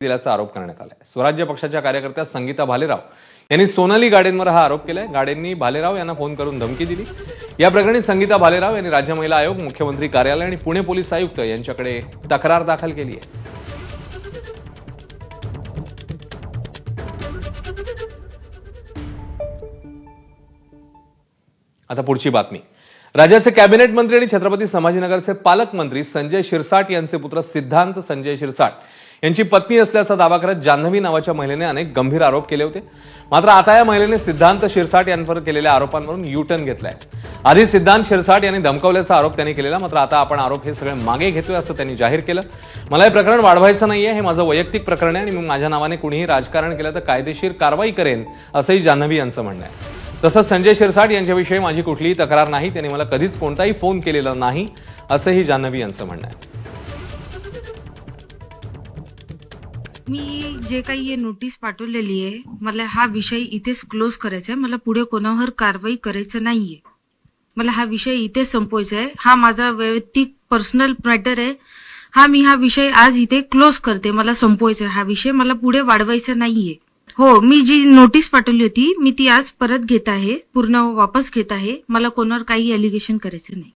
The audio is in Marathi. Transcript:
दिल्याचा आरोप करण्यात आलाय. स्वराज्य पक्षाच्या कार्यकर्त्या संगीता भालेराव यांनी सोनाली गाडेंवर हा आरोप केलाय. गाडेंनी भालेराव यांना फोन करून धमकी दिली. या प्रकरणी संगीता भालेराव यांनी राज्य महिला आयोग मुख्यमंत्री कार्यालय आणि पुणे पोलीस आयुक्त यांच्याकडे तक्रार दाखल केली आहे. आता पुढची बातमी. राज्याचे कॅबिनेट मंत्री आणि छत्रपती संभाजीनगरचे पालकमंत्री संजय शिरसाट यांचे पुत्र सिद्धांत संजय शिरसाट यांची पत्नी असल्याचा दावा करत जान्हवी नावाच्या महिलेने अनेक गंभीर आरोप केले होते. मात्र आता या महिलेने सिद्धांत शिरसाट यांवर केलेल्या आरोपांवरून युटर्न घेतलाय. आधी सिद्धांत शिरसाट यांनी धमकवल्याचा आरोप त्यांनी केलेला मात्र आता आपण आरोप हे सगळे मागे घेतोय असं त्यांनी जाहीर केलं. मला हे प्रकरण वाढवायचं नाहीये हे माझं वैयक्तिक प्रकरण आहे आणि मी माझ्या नावाने कुणीही राजकारण केलं तर कायदेशीर कारवाई करेन असंही जान्हवी यांचं म्हणणं आहे. तसंच संजय शिरसाट यांच्याविषयी माझी कुठलीही तक्रार नाही. त्यांनी मला कधीच कोणताही फोन केलेला नाही असंही जान्हवी यांचं म्हणणं आहे. मी जे काही हे नोटीस पाठवलेली आहे मला हा विषय इथेच क्लोज करायचा आहे. मला पुढे कोणावर कारवाई करायचं नाहीये. मला हा विषय इथेच संपवायचा आहे. हा माझा वैयक्तिक पर्सनल मॅटर आहे. हा मी हा विषय आज इथे क्लोज करते. मला संपवायचा आहे हा विषय. मला पुढे वाढवायचा नाहीये. हो मी जी नोटीस पाठवली होती मी ती आज परत घेत आहे पूर्ण वापस घेत आहे. मला कोणावर काही एलिगेशन करायचं नाही.